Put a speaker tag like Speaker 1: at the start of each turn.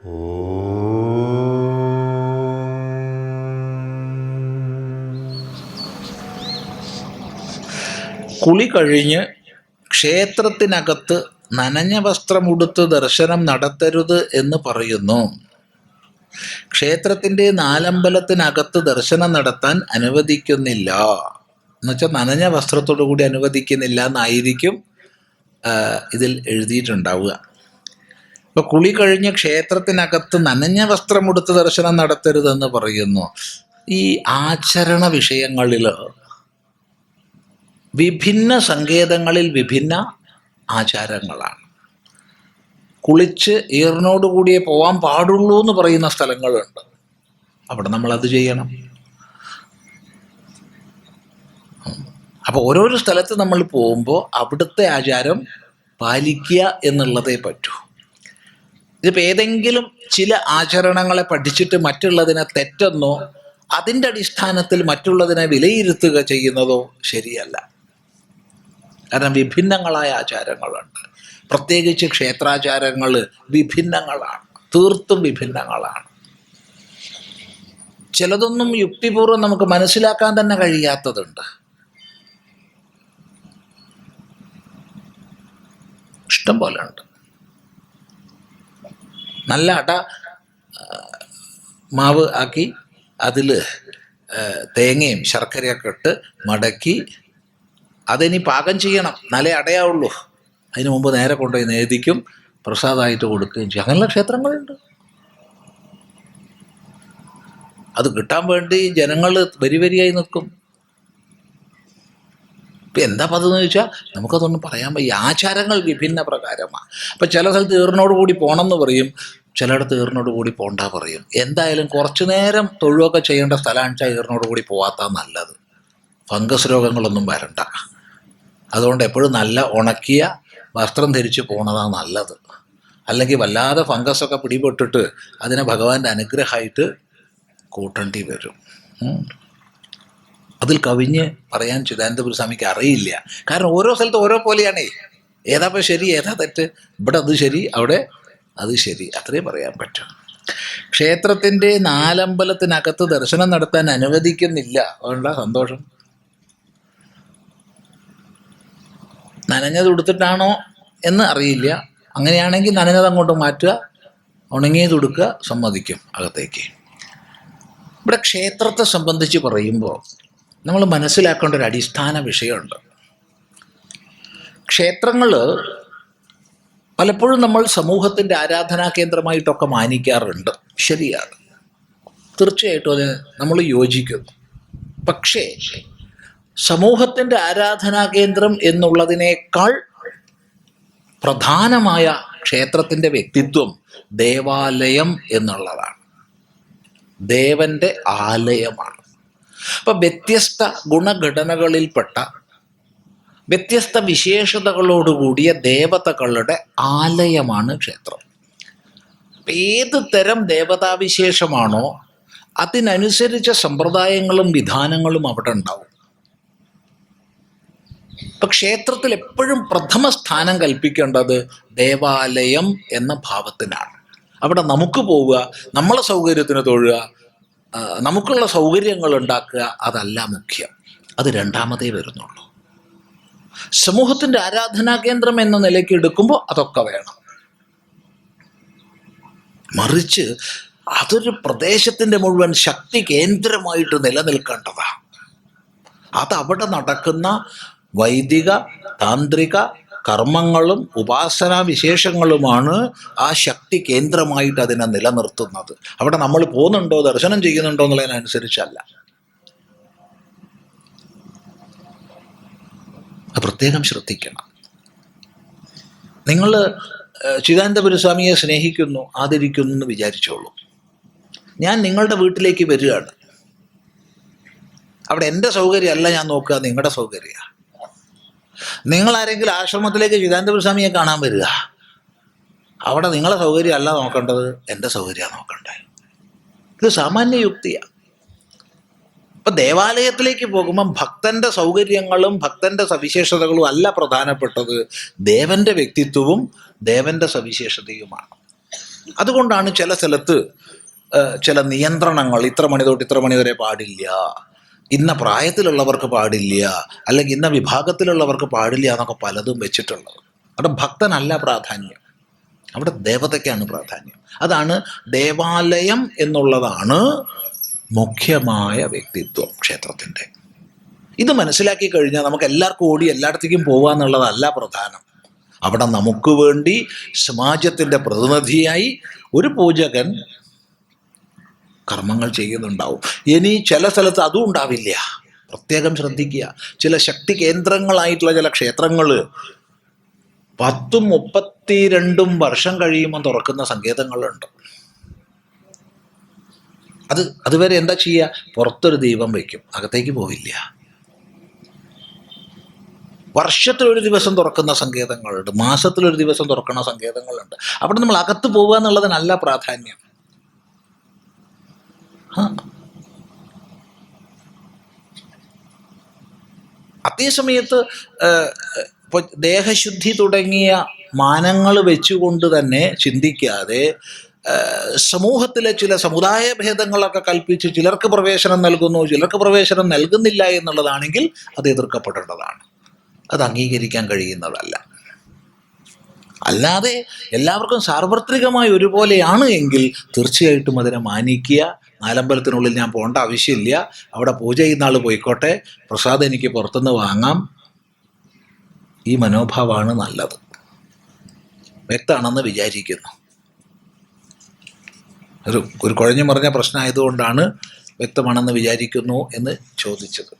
Speaker 1: കുളി കഴിഞ്ഞ് ക്ഷേത്രത്തിനകത്ത് നനഞ്ഞ വസ്ത്രമുടുത്ത് ദർശനം നടത്തരുത് എന്ന് പറയുന്നു. ക്ഷേത്രത്തിന്റെ നാലമ്പലത്തിനകത്ത് ദർശനം നടത്താൻ അനുവദിക്കുന്നില്ല. എന്നുവെച്ചാൽ നനഞ്ഞ വസ്ത്രത്തോടു കൂടി അനുവദിക്കുന്നില്ല എന്നായിരിക്കും ഇതിൽ എഴുതിയിട്ടുണ്ടാവുക. ഇപ്പൊ കുളി കഴിഞ്ഞ് ക്ഷേത്രത്തിനകത്ത് നനഞ്ഞ വസ്ത്രമെടുത്ത് ദർശനം നടത്തരുതെന്ന് പറയുന്നു. ഈ ആചരണ വിഷയങ്ങളിൽ വിഭിന്ന സങ്കേതങ്ങളിൽ വിഭിന്ന ആചാരങ്ങളാണ്. കുളിച്ച് ഈറിനോട് കൂടിയേ പോവാൻ പാടുള്ളൂ എന്ന് പറയുന്ന സ്ഥലങ്ങളുണ്ട്. അവിടെ നമ്മൾ അത് ചെയ്യണം. അപ്പോൾ ഓരോരോ സ്ഥലത്ത് നമ്മൾ പോകുമ്പോൾ അവിടുത്തെ ആചാരം പാലിക്കുക എന്നുള്ളതേ പറ്റൂ. ഇതിപ്പോൾ ഏതെങ്കിലും ചില ആചരണങ്ങളെ പഠിച്ചിട്ട് മറ്റുള്ളതിനെ തെറ്റെന്നോ അതിന്റെ അടിസ്ഥാനത്തിൽ മറ്റുള്ളതിനെ വിലയിരുത്തുക ചെയ്യുന്നതോ ശരിയല്ല. കാരണം വിഭിന്നങ്ങളായ ആചാരങ്ങളുണ്ട്. പ്രത്യേകിച്ച് ക്ഷേത്രാചാരങ്ങൾ വിഭിന്നങ്ങളാണ്. തീർത്തും വിഭിന്നങ്ങളാണ്. ചിലതൊന്നും യുക്തിപൂർവം നമുക്ക് മനസ്സിലാക്കാൻ തന്നെ കഴിയാത്തതുണ്ട്. ഇഷ്ടം പോലെ ഉണ്ട്. നല്ല അട മാവ് ആക്കി അതിൽ തേങ്ങയും ശർക്കരയൊക്കെ ഇട്ട് മടക്കി അതിനി പാകം ചെയ്യണം. നല്ല അടയാവുള്ളൂ. അതിന് മുമ്പ് നേരെ കൊണ്ടുപോയി നേദിക്കും പ്രസാദമായിട്ട് കൊടുക്കുകയും ചെയ്യും. അങ്ങനെയുള്ള ക്ഷേത്രങ്ങളുണ്ട്. അത് കിട്ടാൻ വേണ്ടി ജനങ്ങൾ വരി വരിയായി നിൽക്കും. ഇപ്പം എന്താ പതെന്ന് ചോദിച്ചാൽ നമുക്കതൊന്നും പറയാൻ വയ്യ. ആചാരങ്ങൾ വിഭിന്ന പ്രകാരമാണ് അപ്പം ചില സ്ഥലത്ത് ഈറിനോട് കൂടി പോകണം എന്ന് പറയും. ചിലയിടത്ത് ഈറിനോട് കൂടി പോണ്ട പറയും. എന്തായാലും കുറച്ചു നേരം തൊഴുവൊക്കെ ചെയ്യേണ്ട സ്ഥലമാണ് വെച്ചാൽ ഈറിനോട് കൂടി പോവാത്ത നല്ലത്. ഫംഗസ് രോഗങ്ങളൊന്നും വരണ്ട. അതുകൊണ്ട് എപ്പോഴും നല്ല ഉണക്കിയ വസ്ത്രം ധരിച്ച് പോണതാണ് നല്ലത്. അല്ലെങ്കിൽ വല്ലാതെ ഫംഗസൊക്കെ പിടിപെട്ടിട്ട് അതിനെ ഭഗവാന്റെ അനുഗ്രഹമായിട്ട് കൂട്ടേണ്ടി വരും. അതിൽ കവിഞ്ഞ് പറയാൻ ചിദാനന്ദപുര സ്വാമിക്ക് അറിയില്ല. കാരണം ഓരോ സ്ഥലത്ത് ഓരോ പോലെയാണേ. ഏതാപ്പോൾ ശരി ഏതാ തെറ്റ്? ഇവിടെ അത് ശരി അവിടെ അത് ശരി അത്രേ പറയാൻ പറ്റും. ക്ഷേത്രത്തിന്റെ നാലമ്പലത്തിനകത്ത് ദർശനം നടത്താൻ അനുവദിക്കുന്നില്ല. അതുകൊണ്ടാ സന്തോഷം. നനഞ്ഞത് ഉടുത്തിട്ടാണോ എന്ന് അറിയില്ല. അങ്ങനെയാണെങ്കിൽ നനഞ്ഞത് അങ്ങോട്ട് മാറ്റുക ഉണങ്ങിയത് ഉടുക്കുക സമ്മതിക്കും അകത്തേക്ക്. ഇവിടെ ക്ഷേത്രത്തെ സംബന്ധിച്ച് പറയുമ്പോൾ നമ്മൾ മനസ്സിലാക്കേണ്ട ഒരു അടിസ്ഥാന വിഷയമുണ്ട്. ക്ഷേത്രങ്ങൾ പലപ്പോഴും നമ്മൾ സമൂഹത്തിന്റെ ആരാധനാ കേന്ദ്രമായിട്ടൊക്കെ മാനിക്കാറുണ്ട്. ശരിയാണ്. തീർച്ചയായിട്ടും അതിന് നമ്മൾ യോജിക്കുന്നു. പക്ഷേ സമൂഹത്തിന്റെ ആരാധനാ കേന്ദ്രം എന്നുള്ളതിനേക്കാൾ പ്രധാനമായ ക്ഷേത്രത്തിന്റെ വ്യക്തിത്വം ദേവാലയം എന്നുള്ളതാണ്. ദേവന്റെ ആലയമാണ്. അപ്പം വ്യത്യസ്ത ഗുണഘടനകളിൽപ്പെട്ട വ്യത്യസ്ത വിശേഷതകളോടുകൂടിയ ദേവതകളുടെ ആലയമാണ് ക്ഷേത്രം. ഏത് തരം ദേവതാവിശേഷമാണോ അതിനനുസരിച്ച സമ്പ്രദായങ്ങളും വിധാനങ്ങളും അവിടെ ഉണ്ടാവും. ഇപ്പൊ ക്ഷേത്രത്തിൽ എപ്പോഴും പ്രഥമ സ്ഥാനം കൽപ്പിക്കേണ്ടത് ദേവാലയം എന്ന ഭാവത്തിനാണ്. അവിടെ നമുക്ക് പോവുക നമ്മളെ സൗകര്യത്തിന് തൊഴുക നമുക്കുള്ള സൗകര്യങ്ങൾ ഉണ്ടാക്കുക അതല്ല മുഖ്യം. അത് രണ്ടാമതേ വരുന്നുള്ളൂ. സമൂഹത്തിന്റെ ആരാധനാ കേന്ദ്രം എന്ന നിലയ്ക്ക് എടുക്കുമ്പോൾ അതൊക്കെ വേണം. മറിച്ച് അതൊരു പ്രദേശത്തിന്റെ മുഴുവൻ ശക്തി കേന്ദ്രമായിട്ട് നിലനിൽക്കേണ്ടതാണ് അതവിടെ നടക്കുന്ന വൈദിക താന്ത്രിക കർമ്മങ്ങളും ഉപാസനാ വിശേഷങ്ങളുമാണ് ആ ശക്തി കേന്ദ്രമായിട്ട് അതിനെ നിലനിർത്തുന്നത്. അവിടെ നമ്മൾ പോകുന്നുണ്ടോ ദർശനം ചെയ്യുന്നുണ്ടോ എന്നുള്ളതിനനുസരിച്ചല്ല. അത് പ്രത്യേകം ശ്രദ്ധിക്കണം. നിങ്ങൾ ചിദാനന്ദപുര സ്വാമിയെ സ്നേഹിക്കുന്നു ആദരിക്കുന്നു എന്ന് വിചാരിച്ചോളൂ. ഞാൻ നിങ്ങളുടെ വീട്ടിലേക്ക് വരികയാണ്. അവിടെ എന്റെ സൗകര്യമല്ല ഞാൻ നോക്കുക നിങ്ങളുടെ സൗകര്യമാണ് നിങ്ങൾ ആരെങ്കിലും ആശ്രമത്തിലേക്ക് ചിദാനന്ദപുര സ്വാമിയെ കാണാൻ വരിക. അവിടെ നിങ്ങളെ സൗകര്യമല്ല നോക്കേണ്ടത് എന്റെ സൗകര്യമാണ് നോക്കേണ്ടത്. ഇത് സാമാന്യ യുക്തിയാണ് ഇപ്പൊ ദേവാലയത്തിലേക്ക് പോകുമ്പം ഭക്തന്റെ സൗകര്യങ്ങളും ഭക്തന്റെ സവിശേഷതകളും അല്ല പ്രധാനപ്പെട്ടത്. ദേവന്റെ വ്യക്തിത്വവും ദേവന്റെ സവിശേഷതയുമാണ്. അതുകൊണ്ടാണ് ചില സ്ഥലത്ത് ചില നിയന്ത്രണങ്ങൾ ഇത്ര മണി തൊട്ട് ഇത്ര മണി വരെ പാടില്ല. ഇന്ന പ്രായത്തിലുള്ളവർക്ക് പാടില്ല അല്ലെങ്കിൽ ഇന്ന വിഭാഗത്തിലുള്ളവർക്ക് പാടില്ല എന്നൊക്കെ പലതും വെച്ചിട്ടുള്ളത്. അവിടെ ഭക്തനല്ല പ്രാധാന്യം. അവിടെ ദേവതയ്ക്കാണ് പ്രാധാന്യം. അതാണ് ദേവാലയം എന്നുള്ളതാണ് മുഖ്യമായ വ്യക്തിത്വം ക്ഷേത്രത്തിന്റെ ഇത് മനസ്സിലാക്കി കഴിഞ്ഞാൽ നമുക്ക് എല്ലാവർക്കും ഓടി എല്ലായിടത്തേക്കും പോകുക എന്നുള്ളതല്ല പ്രധാനം. അവിടെ നമുക്ക് വേണ്ടി സമാജത്തിന്റെ പ്രതിനിധിയായി ഒരു പൂജകൻ കർമ്മങ്ങൾ ചെയ്യുന്നുണ്ടാവും. ഇനി ചില സ്ഥലത്ത് അതും ഉണ്ടാവില്ല. പ്രത്യേകം ശ്രദ്ധിക്കുക. ചില ശക്തി കേന്ദ്രങ്ങളായിട്ടുള്ള ചില ക്ഷേത്രങ്ങൾ പത്തും മുപ്പത്തിരണ്ടും വർഷം കഴിയുമ്പോൾ തുറക്കുന്ന സങ്കേതങ്ങളുണ്ട്. അത് അതുവരെ എന്താ ചെയ്യുക പുറത്തൊരു ദീപം വയ്ക്കും. അകത്തേക്ക് പോവില്ല. വർഷത്തിലൊരു ദിവസം തുറക്കുന്ന സങ്കേതങ്ങളുണ്ട്. മാസത്തിലൊരു ദിവസം തുറക്കുന്ന സങ്കേതങ്ങളുണ്ട്. അവിടെ നമ്മൾ അകത്ത് പോവുക എന്നുള്ളതിനല്ല പ്രാധാന്യം. അതേ അതേസമയത്ത് ഇപ്പോൾ ദേഹശുദ്ധി തുടങ്ങിയ മാനങ്ങൾ വെച്ചുകൊണ്ട് തന്നെ ചിന്തിക്കാതെ സമൂഹത്തിലെ ചില സമുദായ ഭേദങ്ങളൊക്കെ കൽപ്പിച്ച് ചിലർക്ക് പ്രവേശനം നൽകുന്നു ചിലർക്ക് പ്രവേശനം നൽകുന്നില്ല എന്നുള്ളതാണെങ്കിൽ അത് എതിർക്കപ്പെടേണ്ടതാണ്. അത് അംഗീകരിക്കാൻ കഴിയുന്നതല്ല. അല്ലാതെ എല്ലാവർക്കും സാർവത്രികമായി ഒരുപോലെയാണ് എങ്കിൽ തീർച്ചയായിട്ടും അതിനെ മാനിക്കുക. നാലമ്പലത്തിനുള്ളിൽ ഞാൻ പോകേണ്ട ആവശ്യമില്ല. അവിടെ പൂജ ചെയ്യുന്ന ആൾ പോയിക്കോട്ടെ. പ്രസാദം എനിക്ക് പുറത്തുനിന്ന് വാങ്ങാം. ഈ മനോഭാവമാണ് നല്ലത്. വ്യക്തമാണെന്ന് വിചാരിക്കുന്നു. ഒരു ഒരു കുഴഞ്ഞു മറിഞ്ഞ പ്രശ്നമായതുകൊണ്ടാണ് വ്യക്തമാണെന്ന് വിചാരിക്കുന്നു എന്ന് ചോദിച്ചത്.